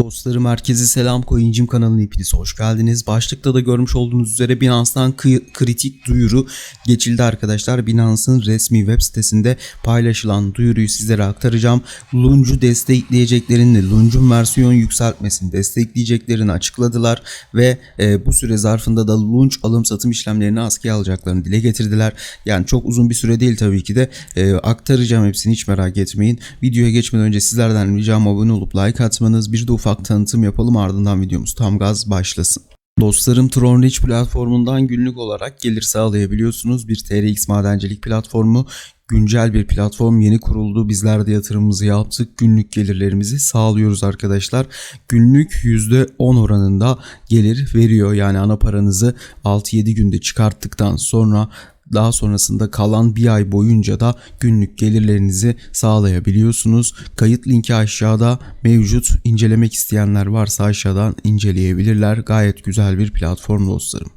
Dostlarım herkese selam Coincim kanalına hepiniz hoş geldiniz. Başlıkta da görmüş olduğunuz üzere Binance'dan kritik duyuru geçildi arkadaşlar. Binance'ın resmi web sitesinde paylaşılan duyuruyu sizlere aktaracağım. Lunge'u destekleyeceklerini, Lunge'un versiyon yükseltmesini destekleyeceklerini açıkladılar ve e, bu süre zarfında da Lunge alım satım işlemlerini askıya alacaklarını dile getirdiler. Yani çok uzun bir süre değil tabii ki de e, aktaracağım hepsini hiç merak etmeyin. Videoya geçmeden önce sizlerden ricam abone olup like atmanız bir de ufak tanıtım yapalım ardından videomuz tam gaz başlasın. Dostlarım Tronrich platformundan günlük olarak gelir sağlayabiliyorsunuz. Bir TRX madencilik platformu güncel bir platform yeni kuruldu. Bizler de yatırımımızı yaptık. Günlük gelirlerimizi sağlıyoruz arkadaşlar. Günlük %10 oranında gelir veriyor. Yani ana paranızı 6-7 günde çıkarttıktan sonra daha sonrasında kalan bir ay boyunca da günlük gelirlerinizi sağlayabiliyorsunuz. Kayıt linki aşağıda mevcut. İncelemek isteyenler varsa aşağıdan inceleyebilirler. Gayet güzel bir platform dostlarım.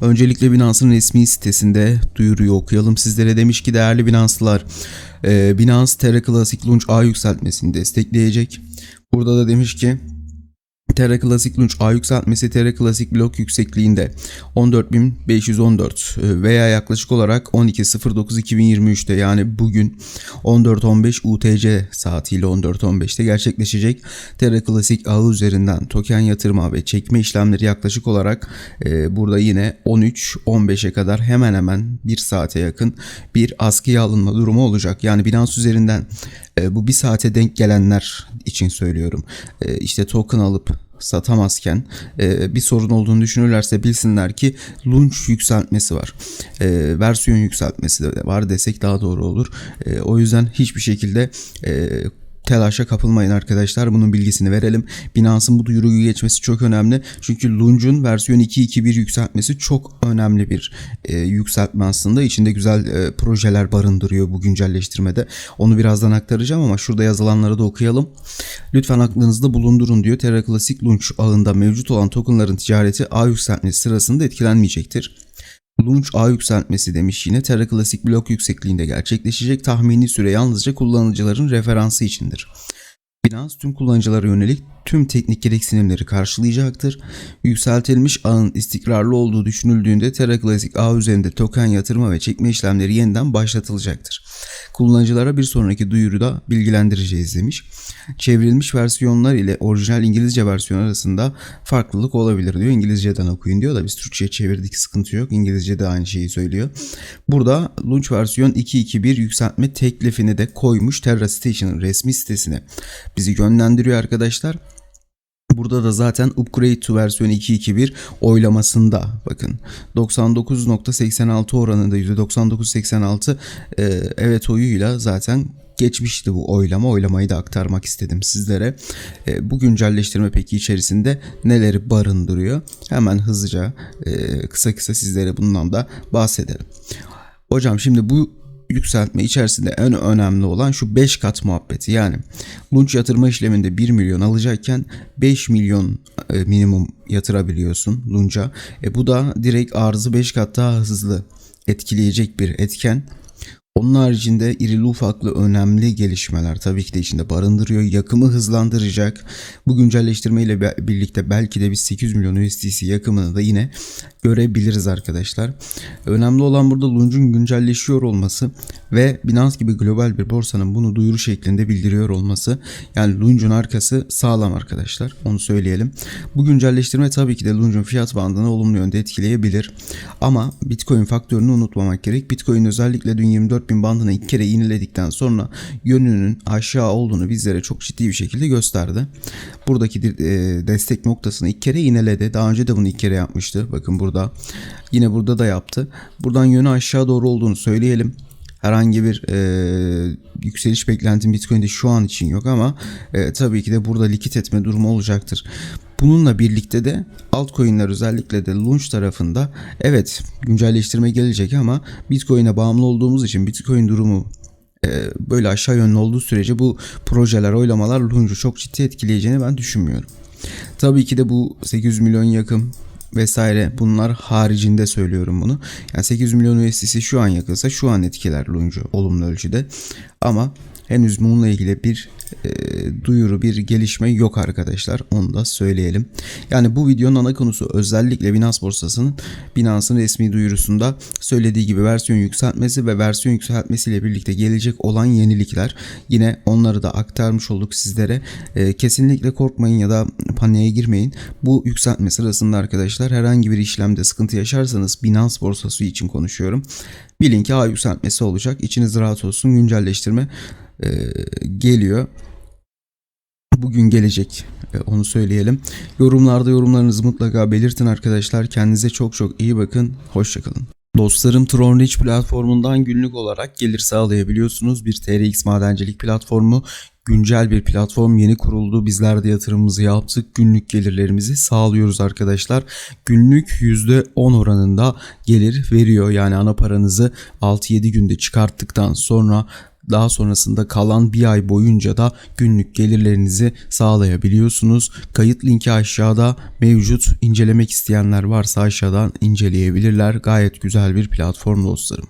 Öncelikle Binance'ın resmi sitesinde duyuruyu okuyalım. Sizlere demiş ki değerli Binance'lılar e, Binance Terra Classic Launch ağ yükseltmesini destekleyecek. Burada da demiş ki Terra Classic Launch ağ yükseltmesi Terra Classic blok yüksekliğinde 14514 e, veya yaklaşık olarak 12.09.2023'te yani bugün 14.15 UTC saatiyle 14.15'te gerçekleşecek. Terra Classic ağı üzerinden token yatırma ve çekme işlemleri yaklaşık olarak e, burada yine 13-15'e kadar hemen hemen 1 saate yakın bir askıya alınma durumu olacak. Yani Binance üzerinden e, bu bir saate denk gelenler için söylüyorum. E, işte token alıp satamazken e, bir sorun olduğunu düşünürlerse bilsinler ki launch yükseltmesi var. E, versiyon yükseltmesi de var desek daha doğru olur. E, o yüzden hiçbir şekilde e, telaşa kapılmayın arkadaşlar. Bunun bilgisini verelim. Binance'ın bu duyuruyu geçmesi çok önemli. Çünkü Lunge'un versiyon 2.2.1 yükseltmesi çok önemli bir e, yükseltme aslında. İçinde güzel e, projeler barındırıyor bu güncelleştirmede. Onu birazdan aktaracağım ama şurada yazılanları da okuyalım. Lütfen aklınızda bulundurun diyor. Terra Classic Lunge ağında mevcut olan tokenların ticareti ağ yükseltmesi sırasında etkilenmeyecektir. Launch ağ yükseltmesi demiş yine Terra Classic blok yüksekliğinde gerçekleşecek tahmini süre yalnızca kullanıcıların referansı içindir. Binance tüm kullanıcılara yönelik tüm teknik gereksinimleri karşılayacaktır. Yükseltilmiş ağın istikrarlı olduğu düşünüldüğünde Terra Classic ağ üzerinde token yatırma ve çekme işlemleri yeniden başlatılacaktır. Kullanıcılara bir sonraki duyuruda bilgilendireceğiz demiş. Çevrilmiş versiyonlar ile orijinal İngilizce versiyon arasında farklılık olabilir diyor. İngilizceden okuyun diyor da biz Türkçe'ye çevirdik sıkıntı yok. İngilizce de aynı şeyi söylüyor. Burada Launch versiyon 2.2.1 yükseltme teklifini de koymuş Terra Station'ın resmi sitesine. Bizi yönlendiriyor arkadaşlar. Burada da zaten Upgrade to versiyon 2.2.1 oylamasında bakın 99.86 oranında %99.86 e, evet oyuyla zaten geçmişti bu oylama. Oylamayı da aktarmak istedim sizlere. E, bu güncelleştirme peki içerisinde neleri barındırıyor? Hemen hızlıca e, kısa kısa sizlere bundan da bahsedelim. Hocam şimdi bu yükseltme içerisinde en önemli olan şu 5 kat muhabbeti. Yani launch yatırma işleminde 1 milyon alacakken 5 milyon e, minimum yatırabiliyorsun launch'a. E, bu da direkt arzı 5 kat daha hızlı etkileyecek bir etken. Onun haricinde irili ufaklı önemli gelişmeler tabii ki de içinde barındırıyor. Yakımı hızlandıracak. Bu güncelleştirme ile birlikte belki de biz 800 milyon USDC yakımını da yine görebiliriz arkadaşlar. Önemli olan burada Lunge'un güncelleşiyor olması ve Binance gibi global bir borsanın bunu duyuru şeklinde bildiriyor olması. Yani Lunge'un arkası sağlam arkadaşlar. Onu söyleyelim. Bu güncelleştirme tabii ki de Lunge'un fiyat bandını olumlu yönde etkileyebilir. Ama Bitcoin faktörünü unutmamak gerek. Bitcoin özellikle dün 24 bin bandına iki kere iğneledikten sonra yönünün aşağı olduğunu bizlere çok ciddi bir şekilde gösterdi. Buradaki e, destek noktasını iki kere iğneledi. Daha önce de bunu iki kere yapmıştı. Bakın burada. Yine burada da yaptı. Buradan yönü aşağı doğru olduğunu söyleyelim. Herhangi bir e, yükseliş beklentim Bitcoin'de şu an için yok ama e, tabii ki de burada likit etme durumu olacaktır. Bununla birlikte de altcoin'ler özellikle de launch tarafında evet güncelleştirme gelecek ama Bitcoin'e bağımlı olduğumuz için Bitcoin durumu e, böyle aşağı yönlü olduğu sürece bu projeler, oylamalar launch'u çok ciddi etkileyeceğini ben düşünmüyorum. Tabii ki de bu 800 milyon yakın vesaire bunlar haricinde söylüyorum bunu. Yani 800 milyon USDC şu an yakılsa şu an etkiler Lunge'u olumlu ölçüde. Ama henüz bununla ilgili bir e, duyuru, bir gelişme yok arkadaşlar. Onu da söyleyelim. Yani bu videonun ana konusu özellikle Binance borsasının Binance'ın resmi duyurusunda söylediği gibi versiyon yükseltmesi ve versiyon yükseltmesiyle birlikte gelecek olan yenilikler. Yine onları da aktarmış olduk sizlere. E, kesinlikle korkmayın ya da paniğe girmeyin. Bu yükseltme sırasında arkadaşlar herhangi bir işlemde sıkıntı yaşarsanız Binance borsası için konuşuyorum. Bilin ki ağ yükseltmesi olacak. İçiniz rahat olsun. Güncelleştirme e, geliyor. Bugün gelecek. E, Onu söyleyelim. Yorumlarda yorumlarınızı mutlaka belirtin arkadaşlar. Kendinize çok çok iyi bakın. Hoşçakalın. Dostlarım Tronrich platformundan günlük olarak gelir sağlayabiliyorsunuz. Bir TRX madencilik platformu. Güncel bir platform yeni kuruldu. Bizler de yatırımımızı yaptık. Günlük gelirlerimizi sağlıyoruz arkadaşlar. Günlük %10 oranında gelir veriyor. Yani ana paranızı 6-7 günde çıkarttıktan sonra daha sonrasında kalan bir ay boyunca da günlük gelirlerinizi sağlayabiliyorsunuz. Kayıt linki aşağıda mevcut. İncelemek isteyenler varsa aşağıdan inceleyebilirler. Gayet güzel bir platform dostlarım.